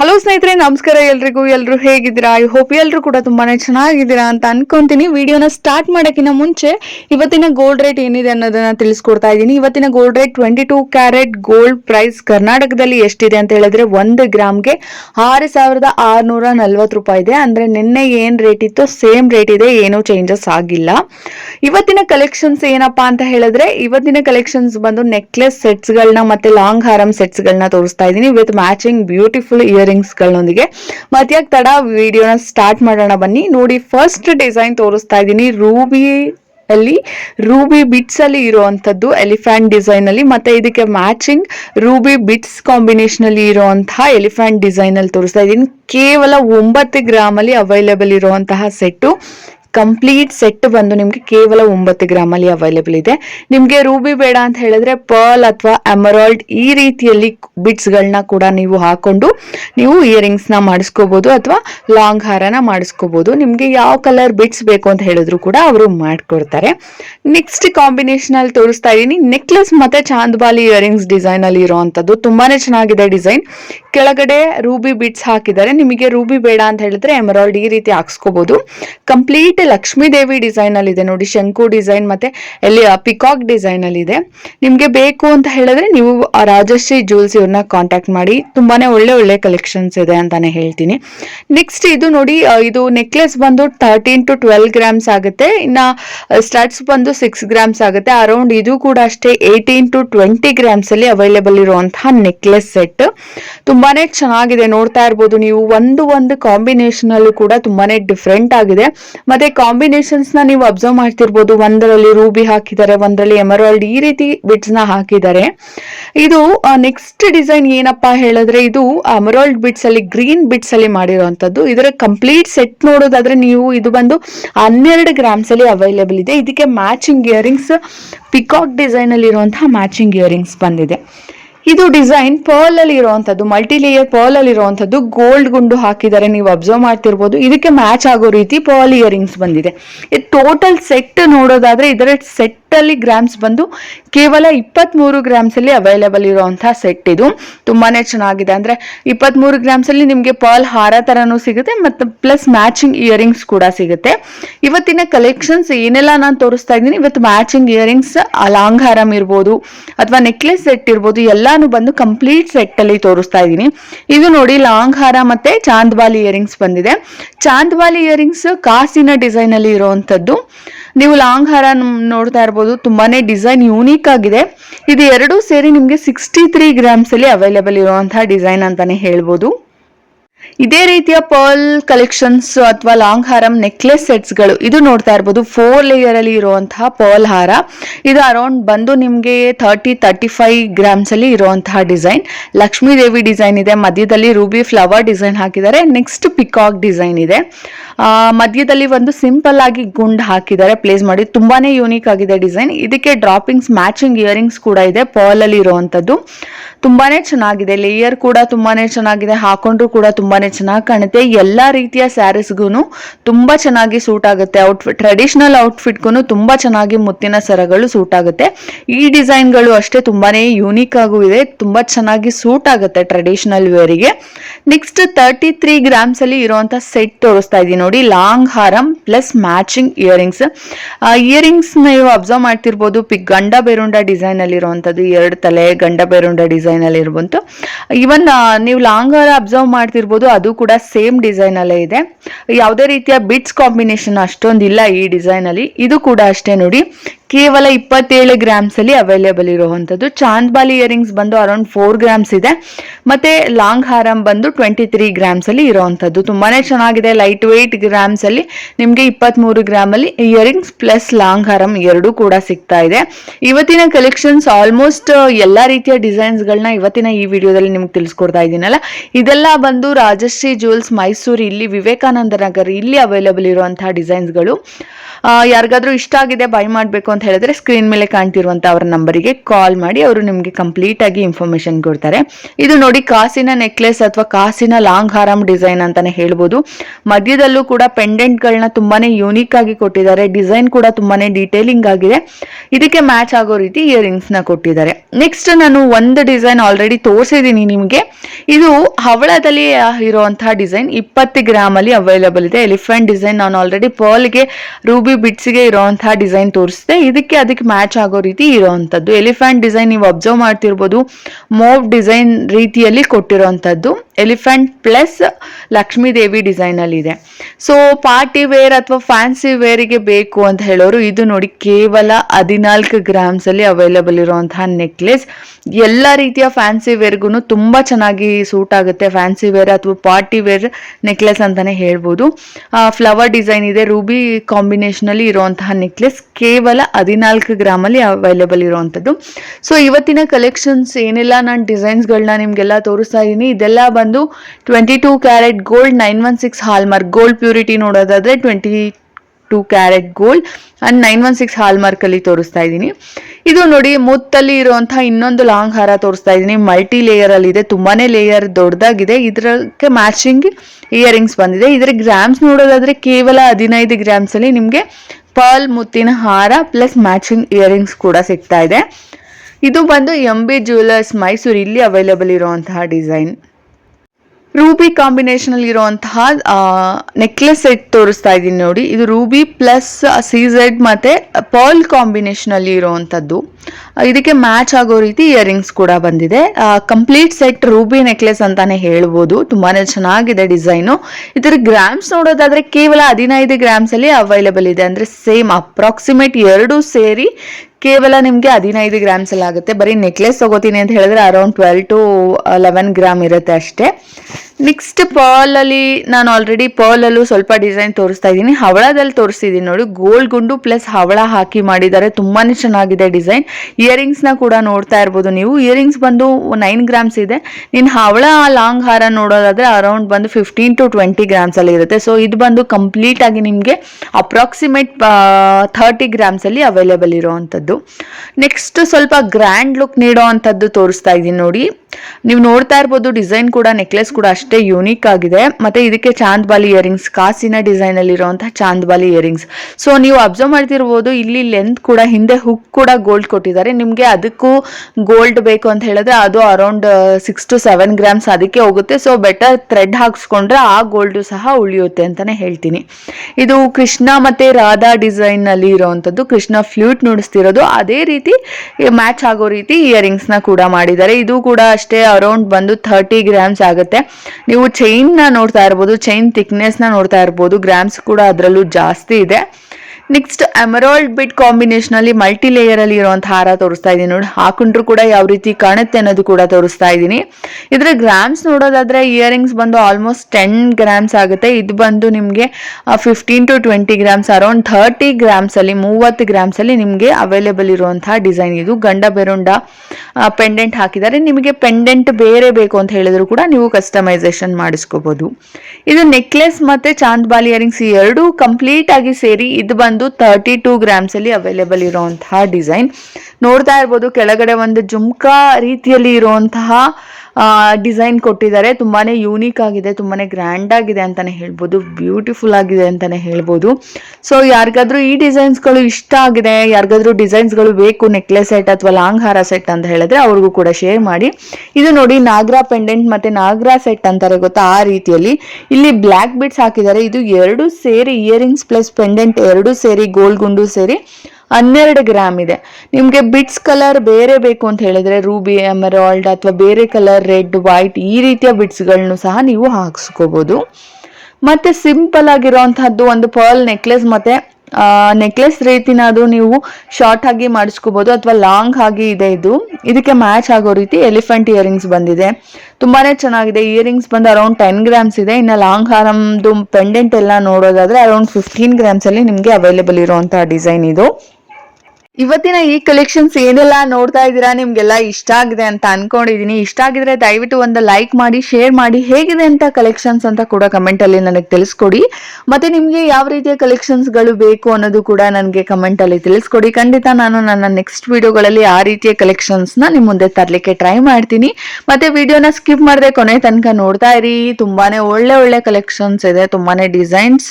Hello ಸ್ನೇಹಿತರೆ, ನಮಸ್ಕಾರ ಎಲ್ರಿಗೂ. ಎಲ್ಲರೂ ಹೇಗಿದ್ದೀರಾ? ಐ ಹೋಪ್ ಎಲ್ಲರೂ ಕೂಡ ತುಂಬಾನೇ ಚೆನ್ನಾಗಿದ್ದೀರಾ ಅಂತ ಅನ್ಕೊಂತೀನಿ. ವಿಡಿಯೋನ ಸ್ಟಾರ್ಟ್ ಮಾಡೋಕ್ಕಿಂತ ಮುಂಚೆ ಇವತ್ತಿನ ಗೋಲ್ಡ್ ರೇಟ್ ಏನಿದೆ ಅನ್ನೋದನ್ನ ತಿಳಿಸ್ಕೊಡ್ತಾ ಇದ್ದೀನಿ. ಇವತ್ತಿನ gold rate twenty two carat gold price ಕರ್ನಾಟಕದಲ್ಲಿ ಎಷ್ಟಿದೆ ಅಂತ ಹೇಳಿದ್ರೆ ಒಂದು ಗ್ರಾಮ್ಗೆ ಆರು ಸಾವಿರದ ಆರುನೂರ ನಲ್ವತ್ತು ರೂಪಾಯಿ ಇದೆ. ಅಂದ್ರೆ ನಿನ್ನೆ ಏನ್ ರೇಟ್ ಇತ್ತು ಸೇಮ್ ರೇಟ್ ಇದೆ. ಏನೂ ಚೇಂಜಸ್ ಆಗಿಲ್ಲ. ಇವತ್ತಿನ ಕಲೆಕ್ಷನ್ಸ್ ಏನಪ್ಪಾ ಅಂತ ಹೇಳಿದ್ರೆ ಇವತ್ತಿನ ಕಲೆಕ್ಷನ್ಸ್ ಬಂದು ನೆಕ್ಲೆಸ್ ಸೆಟ್ಸ್ ಗಳನ್ನ ಮತ್ತೆ ಲಾಂಗ್ ಹಾರಂ ಸೆಟ್ಸ್ ಗಳನ್ನ ತೋರಿಸ್ತಾ ಇದ್ದೀನಿ. ವಿತ್ ಮ್ಯಾಚಿಂಗ್ ಬ್ಯೂಟಿಫುಲ್ ಇಯರಿಂಗ್ಸ್ ಗಳೊಂದಿಗೆ ಮತ್ಯಾಕ್ ತಡ ವಿಡಿಯೋನ ಸ್ಟಾರ್ಟ್ ಮಾಡೋಣ ಬನ್ನಿ. ನೋಡಿ ಫಸ್ಟ್ ಡಿಸೈನ್ ತೋರಿಸ್ತಾ ಇದ್ದೀನಿ. ರೂಬಿ ಅಲ್ಲಿ ರೂಬಿ ಬಿಟ್ಸ್ ಅಲ್ಲಿ ಇರುವಂತದ್ದು ಎಲಿಫ್ಯಾಂಟ್ ಡಿಸೈನ್ ಅಲ್ಲಿ ಮತ್ತೆ ಇದಕ್ಕೆ ಮ್ಯಾಚಿಂಗ್ ರೂಬಿ ಬಿಟ್ಸ್ ಕಾಂಬಿನೇಷನ್ ಅಲ್ಲಿ ಇರುವಂತಹ ಎಲಿಫ್ಯಾಂಟ್ ಡಿಸೈನ್ ಅಲ್ಲಿ ತೋರಿಸ್ತಾ ಇದ್ದೀನಿ. ಕೇವಲ ಒಂಬತ್ತು ಗ್ರಾಮ್ ಅಲ್ಲಿ ಅವೈಲೇಬಲ್ ಇರುವಂತಹ ಸೆಟ್ಟು. ಕಂಪ್ಲೀಟ್ ಸೆಟ್ ಬಂದು ನಿಮಗೆ ಕೇವಲ ಒಂಬತ್ತು ಗ್ರಾಮಲ್ಲಿ ಅವೈಲೇಬಲ್ ಇದೆ. ನಿಮಗೆ ರೂಬಿ ಬೇಡ ಅಂತ ಹೇಳಿದ್ರೆ ಪರ್ಲ್ ಅಥವಾ ಎಮರಾಲ್ಡ್ ಈ ರೀತಿಯಲ್ಲಿ ಬಿಟ್ಸ್ ಗಳನ್ನ ಕೂಡ ನೀವು ಹಾಕೊಂಡು ನೀವು ಇಯರಿಂಗ್ಸ್ನ ಮಾಡಿಸ್ಕೋಬಹುದು ಅಥವಾ ಲಾಂಗ್ ಹಾರನ ಮಾಡಿಸ್ಕೋಬಹುದು ನಿಮಗೆ ಯಾವ ಕಲರ್ ಬಿಟ್ಸ್ ಬೇಕು ಅಂತ ಹೇಳಿದ್ರು ಕೂಡ ಅವರು ಮಾಡಿಕೊಡ್ತಾರೆ. ನೆಕ್ಸ್ಟ್ ಕಾಂಬಿನೇಷನ್ ಅಲ್ಲಿ ತೋರಿಸ್ತಾ ಇದ್ದೀನಿ ನೆಕ್ಲೆಸ್ ಮತ್ತೆ ಚಾಂದ್ಬಾಲಿ ಇಯರಿಂಗ್ಸ್ ಡಿಸೈನ್ ಅಲ್ಲಿ ಇರುವಂತದ್ದು. ತುಂಬಾನೇ ಚೆನ್ನಾಗಿದೆ ಡಿಸೈನ್ ಕೆಳಗಡೆ ರೂಬಿ ಬಿಟ್ಸ್ ಹಾಕಿದ್ದಾರೆ. ನಿಮಗೆ ರೂಬಿ ಬೇಡ ಅಂತ ಹೇಳಿದ್ರೆ ಎಮರಾಲ್ಡ್ ಈ ರೀತಿ ಹಾಕ್ಸ್ಕೋಬಹುದು ಕಂಪ್ಲೀಟ್ ಲಕ್ಷ್ಮೀ ದೇವಿ ಡಿಸೈನ್ ಅಲ್ಲಿ ಇದೆ. ನೋಡಿ, ಶಂಕು ಡಿಸೈನ್ ಮತ್ತೆ ಎಲ್ಲಿ ಪಿಕಾಕ್ ಡಿಸೈನ್ ಅಲ್ಲಿ ಇದೆ. ನಿಮ್ಗೆ ಬೇಕು ಅಂತ ಹೇಳಿದ್ರೆ ನೀವು ರಾಜಶ್ರೀ ಜ್ಯೂಲ್ಸ್ ಇವ್ರನ್ನ ಕಾಂಟ್ಯಾಕ್ಟ್ ಮಾಡಿ. ತುಂಬಾನೇ ಒಳ್ಳೆ ಒಳ್ಳೆ ಕಲೆಕ್ಷನ್ಸ್ ಇದೆ ಅಂತಾನೆ ಹೇಳ್ತೀನಿ. ನೆಕ್ಸ್ಟ್ ಇದು ನೋಡಿ ಇದು ನೆಕ್ಲೆಸ್ ಬಂದು ತರ್ಟೀನ್ ಟು ಟ್ವೆಲ್ ಗ್ರಾಮ್ಸ್ ಆಗುತ್ತೆ. ಇನ್ನ ಸ್ಟಡ್ಸ್ ಬಂದು ಸಿಕ್ಸ್ ಗ್ರಾಮ್ಸ್ ಆಗುತ್ತೆ. ಅರೌಂಡ್ ಇದು ಕೂಡ ಅಷ್ಟೇ ಏಯ್ಟೀನ್ ಟು ಟ್ವೆಂಟಿ ಗ್ರಾಮ್ಸ್ ಅಲ್ಲಿ ಅವೈಲೇಬಲ್ ಇರುವಂತಹ ನೆಕ್ಲೆಸ್ ಸೆಟ್ ತುಂಬಾನೇ ಚೆನ್ನಾಗಿದೆ. ನೋಡ್ತಾ ಇರ್ಬೋದು ನೀವು. ಒಂದು ಒಂದು ಕಾಂಬಿನೇಷನ್ ಅಲ್ಲೂ ಕೂಡ ತುಂಬಾನೇ ಡಿಫ್ರೆಂಟ್ ಆಗಿದೆ. ಮತ್ತೆ ಕಾಂಬಿನೇಷನ್ಸ್ನ ನೀವು ಅಬ್ಸರ್ವ್ ಮಾಡ್ತಿರ್ಬೋದು. ಒಂದರಲ್ಲಿ ರೂಬಿ ಹಾಕಿದ್ದಾರೆ, ಒಂದರಲ್ಲಿ ಎಮರಾಲ್ಡ್ ಈ ರೀತಿ ಬಿಟ್ಸ್ನ ಹಾಕಿದ್ದಾರೆ. ಇದು ನೆಕ್ಸ್ಟ್ ಡಿಸೈನ್ ಏನಪ್ಪಾ ಹೇಳಿದ್ರೆ, ಇದು ಎಮರಾಲ್ಡ್ ಬಿಟ್ಸ್ ಅಲ್ಲಿ ಗ್ರೀನ್ ಬಿಟ್ಸ್ ಅಲ್ಲಿ ಮಾಡಿರುವಂತದ್ದು ಇದರ ಕಂಪ್ಲೀಟ್ ಸೆಟ್ ನೋಡೋದಾದ್ರೆ ನೀವು ಇದು ಬಂದು ಹನ್ನೆರಡು ಗ್ರಾಮ್ಸ್ ಅಲ್ಲಿ ಅವೈಲೇಬಲ್ ಇದೆ. ಇದಕ್ಕೆ ಮ್ಯಾಚಿಂಗ್ ಇಯರಿಂಗ್ಸ್ ಪಿಕಾಕ್ ಡಿಸೈನ್ ಅಲ್ಲಿ ಇರುವಂತಹ ಮ್ಯಾಚಿಂಗ್ ಇಯರಿಂಗ್ಸ್ ಬಂದಿದೆ. ಇದು ಡಿಸೈನ್ ಪರ್ಲ್ ಅಲ್ಲಿ ಇರುವಂತದ್ದು ಮಲ್ಟಿ ಲೇಯರ್ ಪರ್ಲ್ ಅಲ್ಲಿ ಇರುವಂತದ್ದು ಗೋಲ್ಡ್ ಗುಂಡು ಹಾಕಿದ್ದಾರೆ ನೀವು ಅಬ್ಸರ್ವ್ ಮಾಡ್ತಿರ್ಬೋದು. ಇದಕ್ಕೆ ಮ್ಯಾಚ್ ಆಗೋ ರೀತಿ ಪರ್ಲ್ ಇಯರಿಂಗ್ಸ್ ಬಂದಿದೆ. ಇದು ಟೋಟಲ್ ಸೆಟ್ ನೋಡೋದಾದ್ರೆ ಇದರ ಸೆಟ್ ಅಲ್ಲಿ ಗ್ರಾಮ್ಸ್ ಬಂದು ಕೇವಲ ಇಪ್ಪತ್ತ್ ಮೂರು ಗ್ರಾಮ್ಸ್ ಅಲ್ಲಿ ಅವೈಲೇಬಲ್ ಇರುವಂತಹ ಸೆಟ್ ಇದು. ತುಂಬಾನೇ ಚೆನ್ನಾಗಿದೆ. ಅಂದ್ರೆ ಇಪ್ಪತ್ತ್ ಮೂರು ಗ್ರಾಮ್ಸ್ ಅಲ್ಲಿ ನಿಮ್ಗೆ ಪರ್ಲ್ ಹಾರ ತರನೂ ಸಿಗುತ್ತೆ ಮತ್ತೆ ಪ್ಲಸ್ ಮ್ಯಾಚಿಂಗ್ ಇಯರಿಂಗ್ಸ್ ಕೂಡ ಸಿಗುತ್ತೆ. ಇವತ್ತಿನ ಕಲೆಕ್ಷನ್ಸ್ ಏನೆಲ್ಲ ನಾನು ತೋರಿಸ್ತಾ ಇದ್ದೀನಿ. ಇವತ್ತು ಮ್ಯಾಚಿಂಗ್ ಇಯರಿಂಗ್ಸ್ ರಿಂಗ್ಸ್ ಹಾರಂ ಇರ್ಬೋದು, ಅಥವಾ ನೆಕ್ಲೆಸ್ ಸೆಟ್ ಇರ್ಬೋದು ಎಲ್ಲಾನು ಬಂದು ಕಂಪ್ಲೀಟ್ ಸೆಟ್ ಅಲ್ಲಿ ತೋರಿಸ್ತಾ ಇದ್ದೀನಿ. ಇದು ನೋಡಿ ಲಾಂಗ್ ಹಾರ ಮತ್ತೆ ಚಾಂದ್ವಾಲಿ ಇಯರಿಂಗ್ಸ್ ಬಂದಿದೆ. ಚಾಂದ್ವಾಲಿ ಇಯರಿಂಗ್ಸ್ ಕಾಸಿನ ಡಿಸೈನ್ ಅಲ್ಲಿ ಇರುವಂತದ್ದು. ನೀವು ಲಾಂಗ್ ಹಾರ ನೋಡ್ತಾ ಇರ್ಬೋದು, ತುಂಬಾನೇ ಡಿಸೈನ್ ಯೂನಿಕ್ ಆಗಿದೆ. ಇದು ಎರಡೂ ಸೇರಿ ನಿಮ್ಗೆ ಸಿಕ್ಸ್ಟಿ ತ್ರೀ ಗ್ರಾಮ್ಸ್ ಅಲ್ಲಿ ಅವೈಲೇಬಲ್ ಇರುವಂತಹ ಡಿಸೈನ್ ಅಂತಾನೆ ಹೇಳ್ಬೋದು. ಇದೇ ರೀತಿಯ ಪರ್ಲ್ ಕಲೆಕ್ಷನ್ಸ್ ಅಥವಾ ಲಾಂಗ್ ಹಾರಂ ನೆಕ್ಲೆಸ್ ಸೆಟ್ಸ್ಗಳು ಇದು ನೋಡ್ತಾ ಇರ್ಬೋದು. ಫೋರ್ ಲೇಯರ್ ಅಲ್ಲಿ ಇರುವಂತಹ ಪರ್ಲ್ ಹಾರ. ಇದು ಅರೌಂಡ್ ಬಂದು ನಿಮ್ಗೆ ಥರ್ಟಿ ತರ್ಟಿ ಫೈವ್ ಗ್ರಾಮ್ಸ್ ಅಲ್ಲಿ ಇರುವಂತಹ ಡಿಸೈನ್ ಲಕ್ಷ್ಮೀ ದೇವಿ ಡಿಸೈನ್ ಇದೆ. ಮಧ್ಯದಲ್ಲಿ ರೂಬಿ ಫ್ಲವರ್ ಡಿಸೈನ್ ಹಾಕಿದ್ದಾರೆ. ನೆಕ್ಸ್ಟ್ ಪಿಕಾಕ್ ಡಿಸೈನ್ ಇದೆ. ಮಧ್ಯದಲ್ಲಿ ಒಂದು ಸಿಂಪಲ್ ಆಗಿ ಗುಂಡ್ ಹಾಕಿದ್ದಾರೆ. ಪ್ಲೇಸ್ ಮಾಡಿ. ತುಂಬಾನೇ ಯೂನಿಕ್ ಆಗಿದೆ ಡಿಸೈನ್ ಇದಕ್ಕೆ ಡ್ರಾಪಿಂಗ್ಸ್ ಮ್ಯಾಚಿಂಗ್ ಇಯರಿಂಗ್ಸ್ ಕೂಡ ಇದೆ ಪರ್ಲ್ ಅಲ್ಲಿ ಇರುವಂತದ್ದು. ತುಂಬಾನೇ ಚೆನ್ನಾಗಿದೆ. ಲೇಯರ್ ಕೂಡ ತುಂಬಾನೇ ಚೆನ್ನಾಗಿದೆ. ಹಾಕೊಂಡ್ರು ಕೂಡ ತುಂಬಾನೇ ಚೆನ್ನಾಗಿ ಕಾಣುತ್ತೆ. ಎಲ್ಲಾ ರೀತಿಯ ಸ್ಯಾರೀಸ್ಗೂ ತುಂಬಾ ಚೆನ್ನಾಗಿ ಸೂಟ್ ಆಗುತ್ತೆ. ಔಟ್ಫಿಟ್ ಟ್ರೆಡಿಷನಲ್ ಔಟ್ಫಿಟ್ಗೂ ತುಂಬಾ ಚೆನ್ನಾಗಿ ಮುತ್ತಿನ ಸರಗಳು ಸೂಟ್ ಆಗುತ್ತೆ. ಈ ಡಿಸೈನ್ಗಳು ಅಷ್ಟೇ ತುಂಬಾನೇ ಯೂನಿಕ್ ಆಗೂ ಇದೆ. ತುಂಬಾ ಚೆನ್ನಾಗಿ ಸೂಟ್ ಆಗುತ್ತೆ ಟ್ರೆಡಿಷನಲ್ ವೇರಿಗೆ. ನೆಕ್ಸ್ಟ್ ತರ್ಟಿ ತ್ರೀ ಗ್ರಾಮ್ಸ್ ಅಲ್ಲಿ ಇರುವಂತ ಸೆಟ್ ತೋರಿಸ್ತಾ ಇದೀನಿ ನೋಡಿ. ಲಾಂಗ್ ಹಾರಂ ಪ್ಲಸ್ ಮ್ಯಾಚಿಂಗ್ ಇಯರಿಂಗ್ಸ್. ಇಯರಿಂಗ್ಸ್ ನೀವು ಅಬ್ಸರ್ವ್ ಮಾಡ್ತಿರ್ಬೋದು. ಪಿ, ಗಂಡ ಬೇರುಂಡ ಡಿಸೈನ್ ಅಲ್ಲಿ ಇರುವಂತದ್ದು ಎರಡು ತಲೆ ಗಂಡ ಬೇರುಂಡ ಡಿಸೈನ್ ಅಲ್ಲಿ ಇರುವಂತ ಇವನ್ ನೀವು ಲಾಂಗ್ ಹಾರ ಅಬ್ಸರ್ವ್ ಮಾಡ್ತಿರ್ಬೋದು. ಅದು ಕೂಡ ಸೇಮ್ ಡಿಸೈನ್ ಅಲ್ಲೇ ಇದೆ. ಯಾವುದೇ ರೀತಿಯ ಬಿಟ್ಸ್ ಕಾಂಬಿನೇಷನ್ ಅಷ್ಟೊಂದಿಲ್ಲ ಈ ಡಿಸೈನ್ ಅಲ್ಲಿ ಇದು ಕೂಡ ಅಷ್ಟೇ ನೋಡಿ. ಕೇವಲ ಇಪ್ಪತ್ತೇಳು ಗ್ರಾಮ್ಸ್ ಅಲ್ಲಿ ಅವೈಲೇಬಲ್ ಇರುವಂತದ್ದು. ಚಾಂದ್ಬಾಲಿ ಇಯರಿಂಗ್ಸ್ ಬಂದು ಅರೌಂಡ್ ಫೋರ್ ಗ್ರಾಮ್ಸ್ ಇದೆ. ಮತ್ತೆ ಲಾಂಗ್ ಹಾರಂ ಬಂದು ಟ್ವೆಂಟಿ ತ್ರೀ ಗ್ರಾಮ್ಸ್ ಅಲ್ಲಿ ಇರುವಂತದ್ದು. ತುಂಬಾನೇ ಚೆನ್ನಾಗಿದೆ ಲೈಟ್ ವೆಯ್ಟ್ ಗ್ರಾಮ್ಸ್ ಅಲ್ಲಿ ನಿಮ್ಗೆ ಇಪ್ಪತ್ತ್ ಮೂರು ಗ್ರಾಮ್ ಅಲ್ಲಿ ಇಯರಿಂಗ್ಸ್ ಪ್ಲಸ್ ಲಾಂಗ್ ಹಾರಂ ಎರಡೂ ಕೂಡ ಸಿಗ್ತಾ ಇದೆ. ಇವತ್ತಿನ ಕಲೆಕ್ಷನ್ಸ್ ಆಲ್ಮೋಸ್ಟ್ ಎಲ್ಲಾ ರೀತಿಯ ಡಿಸೈನ್ಸ್ ಗಳನ್ನ ಇವತ್ತಿನ ಈ ವಿಡಿಯೋದಲ್ಲಿ ನಿಮ್ಗೆ ತಿಳಿಸ್ಕೊಡ್ತಾ ಇದ್ದೀನಲ್ಲ. ಇದೆಲ್ಲ ಬಂದು ರಾಜಶ್ರೀ ಜುವೆಲ್ಸ್ ಮೈಸೂರು, ಇಲ್ಲಿ ವಿವೇಕಾನಂದ ನಗರ್, ಇಲ್ಲಿ ಅವೈಲೇಬಲ್ ಇರುವಂತಹ ಡಿಸೈನ್ಸ್ಗಳು ಯಾರಿಗಾದ್ರೂ ಇಷ್ಟ ಆಗಿದೆ ಬೈ ಮಾಡಬೇಕು ಅಂತ ಹೇಳಿದ್ರೆ ಸ್ಕ್ರೀನ್ ಮೇಲೆ ಕಾಣ್ತಿರುವಂತ ಅವರ ನಂಬರಿಗೆ ಕಾಲ್ ಮಾಡಿ ಅವರು ನಿಮಗೆ ಕಂಪ್ಲೀಟ್ ಆಗಿ ಇನ್ಫಾರ್ಮೇಶನ್ ಕೊಡ್ತಾರೆ. ಇದು ನೋಡಿ ಕಾಸಿನ ನೆಕ್ಲೆಸ್ ಅಥವಾ ಕಾಸಿನ ಲಾಂಗ್ ಹಾರಂ ಡಿಸೈನ್ ಅಂತಾನೆ ಹೇಳ್ಬೋದು. ಮಧ್ಯದಲ್ಲೂ ಕೂಡ ಪೆಂಡೆಂಟ್ ಗಳನ್ನ ತುಂಬಾನೇ ಯೂನಿಕ್ ಆಗಿ ಕೊಟ್ಟಿದ್ದಾರೆ. ಡಿಸೈನ್ ಕೂಡ ತುಂಬಾನೇ ಡೀಟೇಲಿಂಗ್ ಆಗಿದೆ. ಇದಕ್ಕೆ ಮ್ಯಾಚ್ ಆಗೋ ರೀತಿ ಇಯರಿಂಗ್ಸ್ನ ಕೊಟ್ಟಿದ್ದಾರೆ. ನೆಕ್ಸ್ಟ್ ನಾನು ಒಂದು ಡಿಸೈನ್ ಆಲ್ರೆಡಿ ತೋರಿಸಿದ್ದೀನಿ ನಿಮಗೆ. ಇದು ಹವಳದಲ್ಲಿ ಇರುವಂತಹ ಡಿಸೈನ್ ಇಪ್ಪತ್ತು ಗ್ರಾಮ್ ಅಲ್ಲಿ ಅವೈಲಬಲ್ ಇದೆ. ಎಲಿಫೆಂಟ್ ಡಿಸೈನ್ ನಾನು ಆಲ್ರೆಡಿ ಪರ್ಲ್ಗೆ ರೂಬಿ ಬಿಟ್ಸ್ಗೆ ಇರುವಂತಹ ಡಿಸೈನ್ ತೋರಿಸಿದೆ ಇದಕ್ಕೆ ಅದಕ್ಕೆ ಮ್ಯಾಚ್ ಆಗೋ ರೀತಿ ಇರೋವಂಥದ್ದು. ಎಲಿಫೆಂಟ್ ಡಿಸೈನ್ ನೀವು ಅಬ್ಸರ್ವ್ ಮಾಡ್ತಿರ್ಬೋದು. ಮೋವ್ ಡಿಸೈನ್ ರೀತಿಯಲ್ಲಿ ಕೊಟ್ಟಿರೋವಂಥದ್ದು. ಎಲಿಫೆಂಟ್ ಪ್ಲಸ್ ಲಕ್ಷ್ಮೀ ದೇವಿ ಡಿಸೈನಲ್ಲಿ ಇದೆ. ಸೊ ಪಾರ್ಟಿ ವೇರ್ ಅಥವಾ ಫ್ಯಾನ್ಸಿ ವೇರಿಗೆ ಬೇಕು ಅಂತ ಹೇಳೋರು ಇದು ನೋಡಿ ಕೇವಲ ಹದಿನಾಲ್ಕು ಗ್ರಾಮ್ಸಲ್ಲಿ ಅವೈಲಬಲ್ ಇರುವಂತಹ ನೆಕ್ಲೆಸ್ ಎಲ್ಲ ರೀತಿಯ ಫ್ಯಾನ್ಸಿ ವೇರ್ಗೂ ತುಂಬಾ ಚೆನ್ನಾಗಿ ಸೂಟ್ ಆಗುತ್ತೆ. ಫ್ಯಾನ್ಸಿ ವೇರ್ ಅಥವಾ ಪಾರ್ಟಿ ವೇರ್ ನೆಕ್ಲೆಸ್ ಅಂತಾನೆ ಹೇಳ್ಬೋದು. ಫ್ಲವರ್ ಡಿಸೈನ್ ಇದೆ. ರೂಬಿ ಕಾಂಬಿನೇಷನ್ ಅಲ್ಲಿ ಇರುವಂತಹ ನೆಕ್ಲೆಸ್ ಕೇವಲ ಹದಿನಾಲ್ಕು ಗ್ರಾಮ್ ಅಲ್ಲಿ ಅವೈಲೇಬಲ್ ಇರುವಂತದ್ದು ಸೊ ಇವತ್ತಿನ ಕಲೆಕ್ಷನ್ಸ್ ಏನೆಲ್ಲ, ನಾನು ಡಿಸೈನ್ಸ್ಗಳನ್ನ ನಿಮ್ಗೆಲ್ಲ ತೋರಿಸ್ತಾ ಇದ್ದೀನಿ ಇದೆಲ್ಲ ಬಂದು twenty two carat gold nine one six hallmark gold purity ನೋಡೋದಾದ್ರೆ twenty two carat gold and nine one six hallmark ಅಲ್ಲಿ ತೋರಿಸ್ತಾ ಇದ್ದೀನಿ ಇದು ನೋಡಿ, ಮುತ್ತಲ್ಲಿ ಇರುವಂತಹ ಇನ್ನೊಂದು ಲಾಂಗ್ ಹಾರ ತೋರಿಸ್ತಾ ಇದ್ದೀನಿ ಮಲ್ಟಿ ಲೇಯರ್ ಅಲ್ಲಿ ಇದೆ, ತುಂಬಾನೇ ಲೇಯರ್ ದೊಡ್ಡದಾಗಿದೆ. ಇದಕ್ಕೆ ಮ್ಯಾಚಿಂಗ್ ಇಯರಿಂಗ್ಸ್ ಬಂದಿದೆ. ಇದರ ಗ್ರಾಮ್ಸ್ ನೋಡೋದಾದ್ರೆ ಕೇವಲ ಹದಿನೈದು ಗ್ರಾಮ್ಸ್ ಅಲ್ಲಿ ನಿಮಗೆ ಪರ್ಲ್ ಮುತ್ತಿನ ಹಾರ ಪ್ಲಸ್ ಮ್ಯಾಚಿಂಗ್ ಇಯರಿಂಗ್ಸ್ ಕೂಡ ಸಿಗ್ತಾ ಇದೆ. ಇದು ಬಂದು ಎಂ ಬಿ ಜ್ಯುವೆಲರ್ಸ್ ಮೈಸೂರು ಇಲ್ಲಿ ಅವೈಲೇಬಲ್ ಇರುವಂತಹ ಡಿಸೈನ್ ರೂಬಿ ಕಾಂಬಿನೇಷನ್ ಅಲ್ಲಿ ಇರುವಂತಹ ನೆಕ್ಲೆಸ್ ಸೆಟ್ ತೋರಿಸ್ತಾ ಇದ್ದೀನಿ ನೋಡಿ. ಇದು ರೂಬಿ ಪ್ಲಸ್ ಸಿಝೆಡ್ ಮತ್ತೆ ಪರ್ಲ್ ಕಾಂಬಿನೇಷನ್ ಅಲ್ಲಿ ಇರುವಂತದ್ದು ಇದಕ್ಕೆ ಮ್ಯಾಚ್ ಆಗೋ ರೀತಿ ಇಯರಿಂಗ್ಸ್ ಕೂಡ ಬಂದಿದೆ. ಕಂಪ್ಲೀಟ್ ಸೆಟ್ ರೂಬಿ ನೆಕ್ಲೆಸ್ ಅಂತಾನೆ ಹೇಳ್ಬೋದು. ತುಂಬಾನೇ ಚೆನ್ನಾಗಿದೆ ಡಿಸೈನು. ಇದರ ಗ್ರಾಮ್ಸ್ ನೋಡೋದಾದ್ರೆ ಕೇವಲ ಹದಿನೈದು ಗ್ರಾಮ್ಸ್ ಅಲ್ಲಿ ಅವೈಲೇಬಲ್ ಇದೆ. ಅಂದ್ರೆ ಸೇಮ್ ಅಪ್ರಾಕ್ಸಿಮೇಟ್ ಎರಡು ಸೇರಿ ಕೇವಲ ನಿಮಗೆ ಹದಿನೈದು ಗ್ರಾಮ್ಸ್ ಎಲ್ಲ ಆಗುತ್ತೆ. ಬರೀ ನೆಕ್ಲೆಸ್ ತಗೋತೀನಿ ಅಂತ ಹೇಳಿದ್ರೆ around twelve to eleven gram ಇರುತ್ತೆ ಅಷ್ಟೇ. ನೆಕ್ಸ್ಟ್ ಪರ್ಲ್ ಅಲ್ಲಿ ನಾನು ಆಲ್ರೆಡಿ ಪರ್ಲ್ ಅಲ್ಲೂ ಸ್ವಲ್ಪ ಡಿಸೈನ್ ತೋರಿಸ್ತಾ ಇದ್ದೀನಿ. ಹವಳದಲ್ಲಿ ತೋರಿಸ್ತಿದ್ದೀನಿ ನೋಡಿ. ಗೋಲ್ಡ್ ಗುಂಡು ಪ್ಲಸ್ ಹವಳ ಹಾಕಿ ಮಾಡಿದ್ದಾರೆ. ತುಂಬಾನೇ ಚೆನ್ನಾಗಿದೆ ಡಿಸೈನ್ ಇಯರಿಂಗ್ಸ್ನ ಕೂಡ ನೋಡ್ತಾ ಇರ್ಬೋದು ನೀವು. ಇಯರಿಂಗ್ಸ್ ಬಂದು ನೈನ್ ಗ್ರಾಮ್ಸ್ ಇದೆ. ನೀನು ಹವಳ ಲಾಂಗ್ ಹಾರ ನೋಡೋದಾದ್ರೆ ಅರೌಂಡ್ ಬಂದು ಫಿಫ್ಟೀನ್ ಟು ಟ್ವೆಂಟಿ ಗ್ರಾಮ್ಸಲ್ಲಿ ಇರುತ್ತೆ. ಸೊ ಇದು ಬಂದು ಕಂಪ್ಲೀಟ್ ಆಗಿ ನಿಮಗೆ ಅಪ್ರಾಕ್ಸಿಮೇಟ್ ಥರ್ಟಿ ಗ್ರಾಮ್ಸಲ್ಲಿ ಅವೈಲೇಬಲ್ ನೆಕ್ಸ್ಟ್ ಸ್ವಲ್ಪ ಗ್ರ್ಯಾಂಡ್ ಲುಕ್ ನೀಡೋ ಅಂಥದ್ದು ತೋರಿಸ್ತಾ ಇದ್ದೀನಿ ನೋಡಿ. ನೀವು ನೋಡ್ತಾ ಇರ್ಬೋದು ಡಿಸೈನ್ ಕೂಡ ನೆಕ್ಲೆಸ್ ಕೂಡ ಅಷ್ಟೇ ಯೂನಿಕ್ ಆಗಿದೆ. ಮತ್ತೆ ಇದಕ್ಕೆ ಚಾಂದ್ಬಾಲಿ ಇಯರಿಂಗ್ಸ್ ಕಾಸಿನ ಡಿಸೈನ್ ಅಲ್ಲಿ ಇರುವಂತಹ ಚಾಂದ್ಬಾಲಿ ಇಯರಿಂಗ್ಸ್ ಸೊ ನೀವು ಅಬ್ಸರ್ವ್ ಮಾಡ್ತಿರ್ಬೋದು, ಇಲ್ಲಿ ಲೆಂತ್ ಕೂಡ, ಹಿಂದೆ ಹುಕ್ ಕೂಡ ಗೋಲ್ಡ್ ಕೊಟ್ಟಿದ್ದಾರೆ. ನಿಮಗೆ ಅದಕ್ಕೂ ಗೋಲ್ಡ್ ಬೇಕು ಅಂತ ಹೇಳಿದ್ರೆ ಅದು around six to seven grams ಅದಕ್ಕೆ ಹೋಗುತ್ತೆ. ಸೊ ಬೆಟರ್ ಥ್ರೆಡ್ ಹಾಕ್ಸ್ಕೊಂಡ್ರೆ ಆ ಗೋಲ್ಡ್ ಸಹ ಉಳಿಯುತ್ತೆ ಅಂತಾನೆ ಹೇಳ್ತೀನಿ. ಇದು ಕೃಷ್ಣ ಮತ್ತೆ ರಾಧಾ ಡಿಸೈನ್ನಲ್ಲಿ ಇರುವಂತದ್ದು ಕೃಷ್ಣ ಫ್ಲೂಟ್ ನುಡಿಸ್ತಿರೋದು. ಅದೇ ರೀತಿ ಮ್ಯಾಚ್ ಆಗೋ ರೀತಿ ಇಯರಿಂಗ್ಸ್ನ ಕೂಡ ಮಾಡಿದ್ದಾರೆ. ಇದು ಕೂಡ ಅಷ್ಟೇ ಅರೌಂಡ್ ಬಂದು ಥರ್ಟಿ ಗ್ರಾಮ್ಸ್ ಆಗುತ್ತೆ. ನೀವು ಚೈನ್ನ ನೋಡ್ತಾ ಇರ್ಬೋದು ಚೈನ್ ಥಿಕ್ನೆಸ್ನ ನೋಡ್ತಾ ಇರ್ಬೋದು ಗ್ರಾಮ್ಸ್ ಕೂಡ ಅದರಲ್ಲೂ ಜಾಸ್ತಿ ಇದೆ. ನೆಕ್ಸ್ಟ್ ಎಮರಾಲ್ಡ್ ಬಿಟ್ ಕಾಂಬಿನೇಷನ್ ಅಲ್ಲಿ ಮಲ್ಟಿ ಲೇಯರ್ ಅಲ್ಲಿ ಇರುವಂತಹ ಹಾರ ತೋರಿಸ್ತಾ ಇದ್ದೀನಿ ನೋಡಿ. ಹಾಕೊಂಡ್ರು ಕೂಡ ಯಾವ ರೀತಿ ಕಾಣುತ್ತೆ ಅನ್ನೋದು ಕೂಡ ತೋರಿಸ್ತಾ ಇದ್ದೀನಿ. ಇದ್ರ ಗ್ರಾಮ್ಸ್ ನೋಡೋದಾದ್ರೆ ಇಯರಿಂಗ್ಸ್ ಬಂದು ಆಲ್ಮೋಸ್ಟ್ ಟೆನ್ ಗ್ರಾಮ್ಸ್ ಆಗುತ್ತೆ. ಇದು ಬಂದು ನಿಮಗೆ fifteen to twenty grams around thirty grams ಅಲ್ಲಿ, ಮೂವತ್ತು ಗ್ರಾಮ್ಸ್ ಅಲ್ಲಿ ನಿಮಗೆ ಅವೈಲೇಬಲ್ ಇರುವಂತಹ ಡಿಸೈನ್ ಇದು ಗಂಡ ಬೆರುಂಡ ಪೆಂಡೆಂಟ್ ಹಾಕಿದ್ದಾರೆ. ನಿಮಗೆ ಪೆಂಡೆಂಟ್ ಬೇರೆ ಬೇಕು ಅಂತ ಹೇಳಿದ್ರು ಕೂಡ ನೀವು ಕಸ್ಟಮೈಸೇಷನ್ ಮಾಡಿಸ್ಕೋಬಹುದು ಇದು ನೆಕ್ಲೆಸ್ ಮತ್ತೆ ಚಾಂದ್ಬಾಲಿ ಇಯರಿಂಗ್ಸ್ ಈ ಎರಡು ಕಂಪ್ಲೀಟ್ ಆಗಿ ಸೇರಿ ಇದು ಬಂದು ತರ್ಟಿ ಟೂ ಗ್ರಾಮ್ಸ್ ಅಲ್ಲಿ ಅವೈಲೇಬಲ್ ಇರುವಂತಹ ಡಿಸೈನ್ ನೋಡ್ತಾ ಇರ್ಬೋದು ಕೆಳಗಡೆ ಒಂದು ಜುಮ್ಕಾ ರೀತಿಯಲ್ಲಿ ಇರುವಂತಹ ಡಿಸೈನ್ ಕೊಟ್ಟಿದ್ದಾರೆ. ತುಂಬಾನೇ ಯೂನಿಕ್ ಆಗಿದೆ, ತುಂಬಾನೇ ಗ್ರ್ಯಾಂಡ್ ಆಗಿದೆ ಅಂತಾನೆ ಹೇಳ್ಬೋದು ಬ್ಯೂಟಿಫುಲ್ ಆಗಿದೆ ಅಂತಾನೆ ಹೇಳ್ಬೋದು. ಸೊ ಯಾರಿಗಾದ್ರೂ ಈ ಡಿಸೈನ್ಸ್ಗಳು ಇಷ್ಟ ಆಗಿದೆ, ಯಾರಿಗಾದ್ರೂ ಡಿಸೈನ್ಸ್ಗಳು ಬೇಕು ನೆಕ್ಲೆಸ್ ಸೆಟ್ ಅಥವಾ ಲಾಂಗ್ ಹಾರ ಸೆಟ್ ಅಂತ ಹೇಳಿದ್ರೆ ಅವ್ರಿಗೂ ಕೂಡ ಶೇರ್ ಮಾಡಿ. ಇದು ನೋಡಿ ನಾಗ್ರಾ ಪೆಂಡೆಂಟ್ ಮತ್ತೆ ನಾಗ್ರಾ ಸೆಟ್ ಅಂತಾರೆ ಗೊತ್ತಾ? ಆ ರೀತಿಯಲ್ಲಿ. ಇಲ್ಲಿ ಬ್ಲ್ಯಾಕ್ ಬಿಟ್ಸ್ ಹಾಕಿದ್ದಾರೆ. ಇದು ಎರಡು ಸೇರಿ ಇಯರಿಂಗ್ಸ್ ಪ್ಲಸ್ ಪೆಂಡೆಂಟ್ ಎರಡು ಸೇರಿ ಗೋಲ್ಡ್ ಗುಂಡು ಸೇರಿ. ಹನ್ನೆರಡು ಗ್ರಾಮ್ ಇದೆ. ನಿಮಗೆ ಬಿಟ್ಸ್ ಕಲರ್ ಬೇರೆ ಬೇಕು ಅಂತ ಹೇಳಿದ್ರೆ ರೂಬಿ, ಎಮರಾಲ್ಡ್ ಅಥವಾ ಬೇರೆ ಕಲರ್ ರೆಡ್, ವೈಟ್ ಈ ರೀತಿಯ ಬಿಟ್ಸ್ಗಳನ್ನು ಸಹ ನೀವು ಹಾಕ್ಸ್ಕೋಬಹುದು ಮತ್ತೆ ಸಿಂಪಲ್ ಆಗಿರುವಂತಹದ್ದು ಒಂದು ಪರ್ಲ್ ನೆಕ್ಲೆಸ್ ಮತ್ತೆ ನೆಕ್ಲೆಸ್ ರೀತಿನ ಅದು ನೀವು ಶಾರ್ಟ್ ಆಗಿ ಮಾಡಿಸ್ಕೋಬಹುದು ಅಥವಾ ಲಾಂಗ್ ಆಗಿ ಇದೆ ಇದು. ಇದಕ್ಕೆ ಮ್ಯಾಚ್ ಆಗೋ ರೀತಿ ಎಲಿಫೆಂಟ್ ಇಯರಿಂಗ್ಸ್ ಬಂದಿದೆ. ತುಂಬಾನೇ ಚೆನ್ನಾಗಿದೆ. ಇಯರಿಂಗ್ಸ್ ಬಂದು ಅರೌಂಡ್ ಟೆನ್ ಗ್ರಾಮ್ಸ್ ಇದೆ. ಇನ್ನು ಲಾಂಗ್ ಹಾರಮ್ದು ಪೆಂಡೆಂಟ್ ಎಲ್ಲ ನೋಡೋದಾದ್ರೆ ಅರೌಂಡ್ ಫಿಫ್ಟೀನ್ ಗ್ರಾಮ್ಸ್ ಅಲ್ಲಿ ನಿಮಗೆ ಅವೈಲೇಬಲ್ ಇರುವಂತಹ ಡಿಸೈನ್ ಇದು. ಇವತ್ತಿನ ಈ ಕಲೆಕ್ಷನ್ಸ್ ಏನೆಲ್ಲ ನೋಡ್ತಾ ಇದ್ದೀರಾ? ನಿಮ್ಗೆಲ್ಲ ಇಷ್ಟ ಆಗಿದೆ ಅಂತ ಅನ್ಕೊಂಡಿದೀನಿ. ಇಷ್ಟ ಆಗಿದ್ರೆ ದಯವಿಟ್ಟು ಒಂದು ಲೈಕ್ ಮಾಡಿ ಶೇರ್ ಮಾಡಿ. ಹೇಗಿದೆ ಅಂತ ಕಲೆಕ್ಷನ್ಸ್ ಅಂತ ಕೂಡ ಕಮೆಂಟ್ ಅಲ್ಲಿ ನನಗೆ ತಿಳಿಸ್ಕೊಡಿ. ಮತ್ತೆ ನಿಮ್ಗೆ ಯಾವ ರೀತಿಯ ಕಲೆಕ್ಷನ್ಸ್ಗಳು ಬೇಕು ಅನ್ನೋದು ಕೂಡ ನನಗೆ ಕಮೆಂಟ್ ಅಲ್ಲಿ ತಿಳಿಸ್ಕೊಡಿ. ಖಂಡಿತ ನಾನು ನನ್ನ ನೆಕ್ಸ್ಟ್ ವಿಡಿಯೋಗಳಲ್ಲಿ ಆ ರೀತಿಯ ಕಲೆಕ್ಷನ್ಸ್ನ ನಿಮ್ ಮುಂದೆ ತರ್ಲಿಕ್ಕೆ ಟ್ರೈ ಮಾಡ್ತೀನಿ. ಮತ್ತೆ ವಿಡಿಯೋನ ಸ್ಕಿಪ್ ಮಾಡದೆ ಕೊನೆ ತನಕ ನೋಡ್ತಾ ಇರಿ. ತುಂಬಾನೇ ಒಳ್ಳೆ ಒಳ್ಳೆ ಕಲೆಕ್ಷನ್ಸ್ ಇದೆ. ತುಂಬಾನೇ ಡಿಸೈನ್ಸ್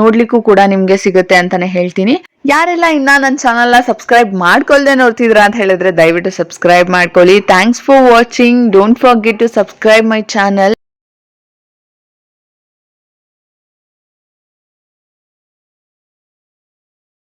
ನೋಡ್ಲಿಕ್ಕೂ ಕೂಡ ನಿಮ್ಗೆ ಸಿಗುತ್ತೆ ಅಂತಾನೆ ಹೇಳ್ತೀನಿ. ಯಾರೆಲ್ಲ ಇನ್ನ ನನ್ನ ಚಾನಲ್ನ ಸಬ್ಸ್ಕ್ರೈಬ್ ಮಾಡ್ಕೊಳ್ದೆ ನೋಡ್ತಿದ್ರ ಅಂತ ಹೇಳಿದ್ರೆ ದಯವಿಟ್ಟು ಸಬ್ಸ್ಕ್ರೈಬ್ ಮಾಡ್ಕೊಳ್ಳಿ. Thanks for watching don't forget to subscribe my channel